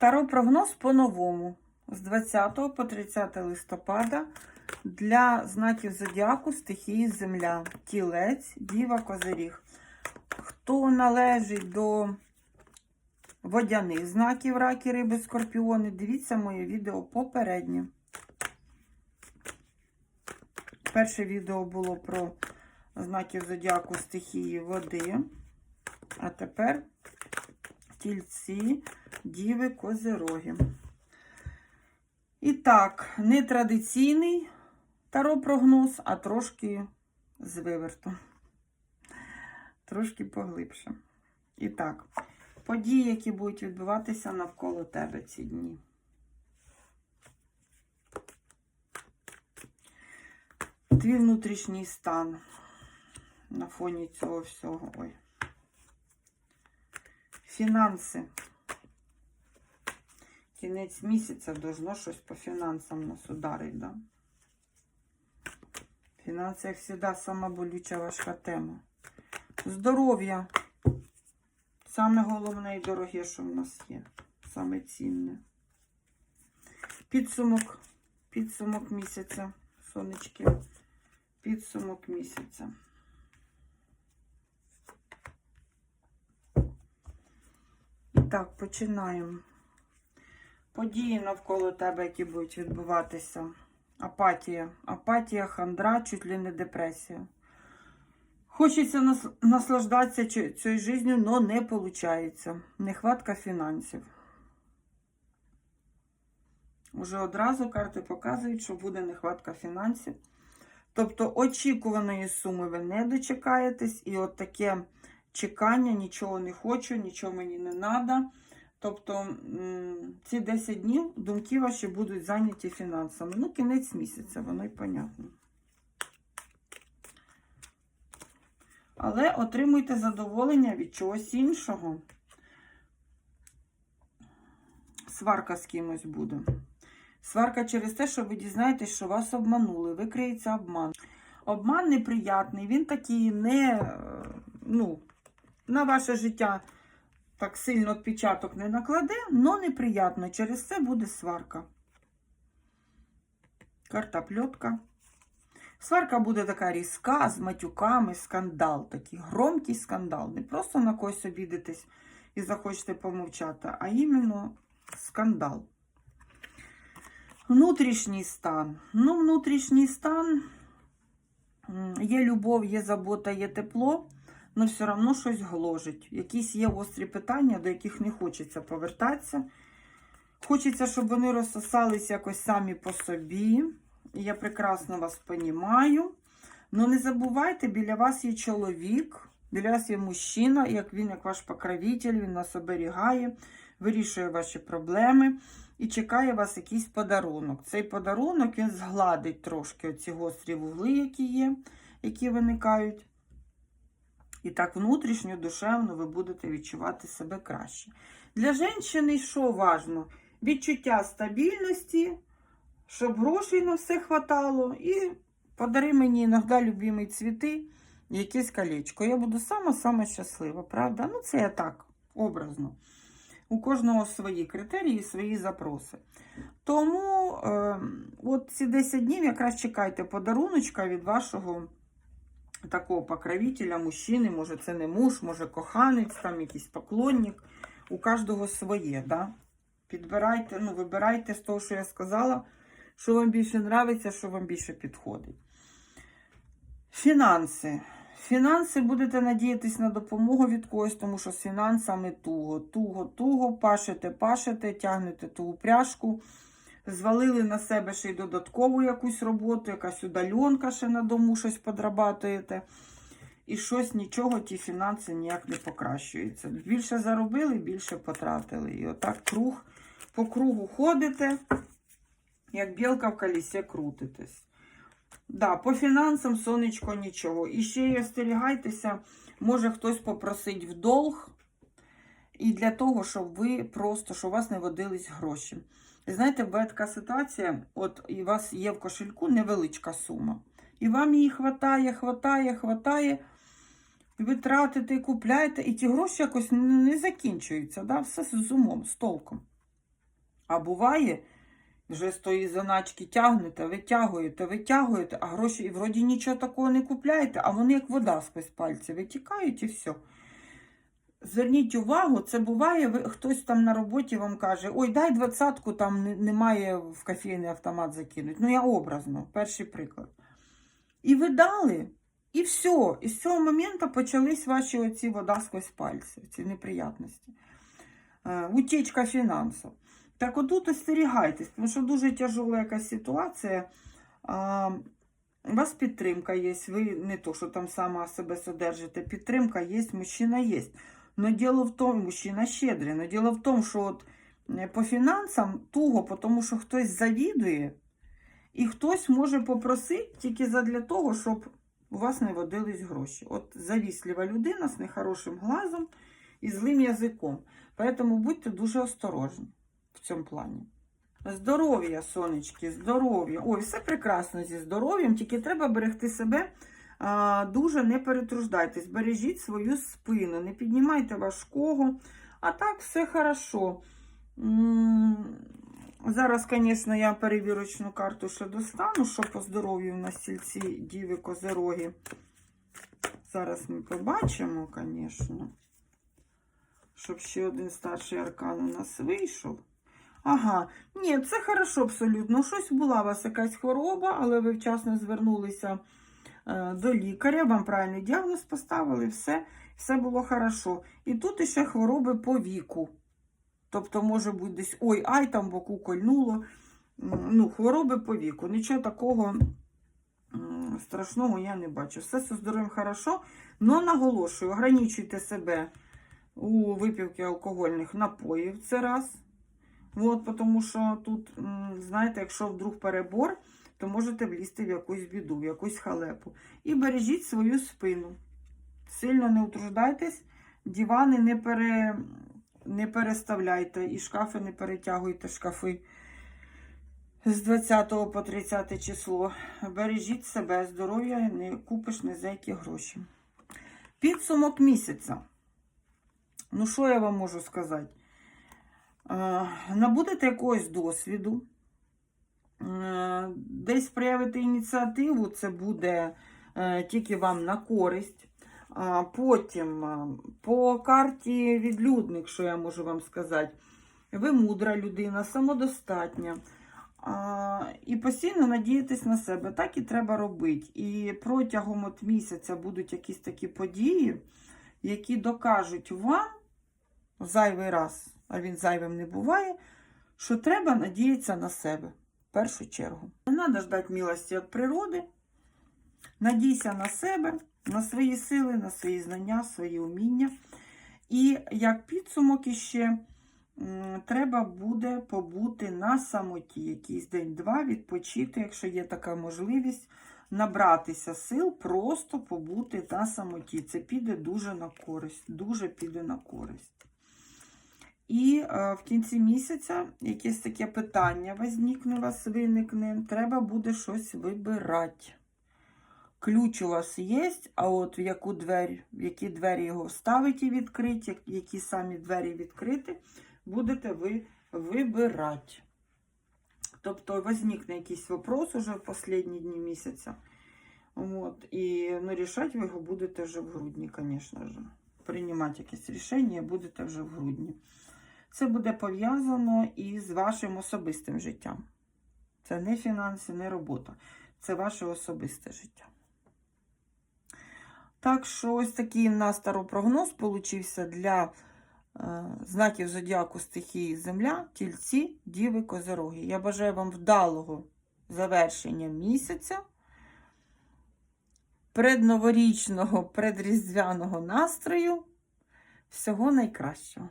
Таро прогноз по-новому. З 20 по 30 листопада для знаків зодіаку стихії Земля, Тілець, Діва, Козиріг. Хто належить до водяних знаків раки, риби, скорпіони, дивіться моє відео попереднє. Перше відео було про знаків зодіаку стихії води. А тепер тільці, діви, козироги. І так, не традиційний таро-прогноз, а трошки з вивертом. Трошки поглибше. І так, події, які будуть відбуватися навколо тебе ці дні. Твій внутрішній стан на фоні цього всього. Ой. Фінанси. Кінець місяця должно щось по фінансам нас ударить, да? Фінанси, як завжди, сама болюча важка тема. Здоров'я. Саме головне і дороге, що в нас є. Саме цінне. Підсумок. Підсумок місяця. Сонечки. Підсумок місяця. Так, починаємо. Події навколо тебе, які будуть відбуватися. Апатія. Апатія, хандра, чуть ли не депресія. Хочеться нас, наслаждатися цією життю, але не виходить. Нехватка фінансів. Уже одразу карти показують, що буде нехватка фінансів. Тобто очікуваної суми ви не дочекаєтесь, і от таке чекання, нічого не хочу, нічого мені не треба. Тобто ці 10 днів думки ваші будуть зайняті фінансами. Ну, кінець місяця, воно й понятно. Але отримуйте задоволення від чогось іншого. Сварка з кимось буде. Сварка через те, що ви дізнаєтесь, що вас обманули, викриється обман. Обман неприятний, він такий не, е, ну, на ваше життя так сильно відпечаток не накладе, але неприятно. Через це буде сварка. Карта пльотка. Сварка буде така різка, з матюками, скандал, такий громкий скандал. Не просто на когось обідитесь і захочете помовчати, а іменно скандал. Внутрішній стан. Ну, внутрішній стан є любов, є забота, є тепло, але все одно щось гложить. Якісь є гострі питання, до яких не хочеться повертатися. Хочеться, щоб вони розсосались якось самі по собі. І Я прекрасно вас понімаю. Ну не забувайте, біля вас є чоловік, біля вас є мужчина, як він, як ваш покровитель, він нас оберігає, вирішує ваші проблеми і чекає вас якийсь подарунок. Цей подарунок він згладить трошки оці гострі вугли, які є, які виникають. І так внутрішньо, душевно ви будете відчувати себе краще. Для жінки що важно? Відчуття стабільності, щоб грошей на все хватало, і подари мені іноді любимі цвіти, якесь колечко. Я буду сама-сама щаслива, правда? Ну, це я так, образно. У кожного свої критерії, і свої запроси. Тому е, от ці 10 днів якраз чекайте подаруночка від вашого такого покровителя, мужчини, може це не муж, може коханець, там якийсь поклонник. У кожного своє, да? Підбирайте, ну, вибирайте з того, що я сказала, що вам більше нравиться, що вам більше підходить. Фінанси. Фінанси будете надіятись на допомогу від когось, тому що з фінансами туго, туго, туго, пашете, пашете, тягнете ту упряжку. Звалили на себе ще й додаткову якусь роботу, якась удальонка ще на дому щось подрабатуєте. І щось нічого, ті фінанси ніяк не покращуються. Більше заробили, більше потратили. І отак круг по кругу ходите, як білка в колісі крутитесь. Да, по фінансам сонечко нічого. І ще й остерігайтеся, може хтось попросить в долг. І для того, щоб ви просто, щоб у вас не водились гроші. І знаєте, буває така ситуація, от і у вас є в кошельку невеличка сума. І вам її хватає, хватає. І ви тратите, купляєте, і ті гроші якось не закінчуються. Да? Все з умом, з толком. А буває, вже з тої заначки тягнете, витягуєте, витягуєте, а гроші і вроді нічого такого не купляєте, а вони як вода сквозь пальці витікають і все. Зверніть увагу, це буває, ви, хтось там на роботі вам каже, ой, дай двадцятку, там немає в кофейний автомат закинуть. Ну, я образно, перший приклад. І ви дали, і все. І з цього моменту почались ваші оці вода сквозь пальці, ці неприятності. Е, утічка фінансів. Так отут остерігайтесь, тому що дуже тяжела якась ситуація. А, у вас підтримка є, ви не то, що там сама себе содержите, підтримка є, мужчина є. Но діло в тому, мужчина щедрий, но діло в тому, що от е, по фінансам туго, тому що хтось завідує, і хтось може попросити тільки задля того, щоб у вас не водились гроші. От завіслива людина з нехорошим глазом і злим язиком. Поэтому будьте дуже осторожні в цьому плані. Здоров'я, сонечки, здоров'я. Ой, все прекрасно зі здоров'ям, тільки треба берегти себе. Дуже не перетруждайтесь, бережіть свою спину, не піднімайте важкого. А так, все хорошо. Зараз, звісно, я перевірочну карту ще достану, що по здоров'ю на стільці Діви Козероги. Зараз ми побачимо, звісно, щоб ще один старший аркан у нас вийшов. Ага, ні, це хорошо абсолютно. Щось була у вас якась хвороба, але ви вчасно звернулися до лікаря, вам правильний діагноз поставили, все, все було хорошо. І тут іще хвороби по віку. Тобто, може бути десь ой, ай, там боку кольнуло. Ну, хвороби по віку. Нічого такого страшного я не бачу. Все зі здоров'ям хорошо, але наголошую, ограничуйте себе у випівки алкогольних напоїв. Це раз. От, тому що тут, знаєте, якщо вдруг перебор, то можете влізти в якусь біду, в якусь халепу. І бережіть свою спину. Сильно не утруждайтесь, дивани не, пере, не переставляйте, і шкафи не перетягуйте шкафи з 20 по 30 число. Бережіть себе, здоров'я, не купиш ні за які гроші. Підсумок місяця. Ну, що я вам можу сказати? Е, Набудете якогось досвіду, десь проявити ініціативу, це буде е, тільки вам на користь. Потім е, по карті відлюдник, що я можу вам сказати, ви мудра людина, самодостатня. І постійно надіятись на себе. Так і треба робити. І протягом от місяця будуть якісь такі події, які докажуть вам зайвий раз, а він зайвим не буває, що треба надіятися на себе в першу чергу. Не треба ждати милості від природи. Надійся на себе, на свої сили, на свої знання, свої уміння. І як підсумок іще треба буде побути на самоті якийсь день-два, відпочити, якщо є така можливість, набратися сил, просто побути на самоті. Це піде дуже на користь, дуже піде на користь. І е, в кінці місяця якесь таке питання у вас виникне, треба буде щось вибирати. Ключ у вас є, а от в яку двері, в які двері його вставити і відкриті, які самі двері відкриті, будете ви вибирати. Тобто возникне якийсь вопрос уже в останні дні місяця. От, і ну, рішати ви його будете вже в грудні, звісно ж. Приймати якесь рішення будете вже в грудні. Це буде пов'язано із вашим особистим життям. Це не фінанси, не робота. Це ваше особисте життя. Так що ось такий в нас старопрогноз получився для е, знаків зодіаку стихії Земля, тільці, діви, козороги. Я бажаю вам вдалого завершення місяця, предноворічного, предріздвяного настрою. Всього найкращого.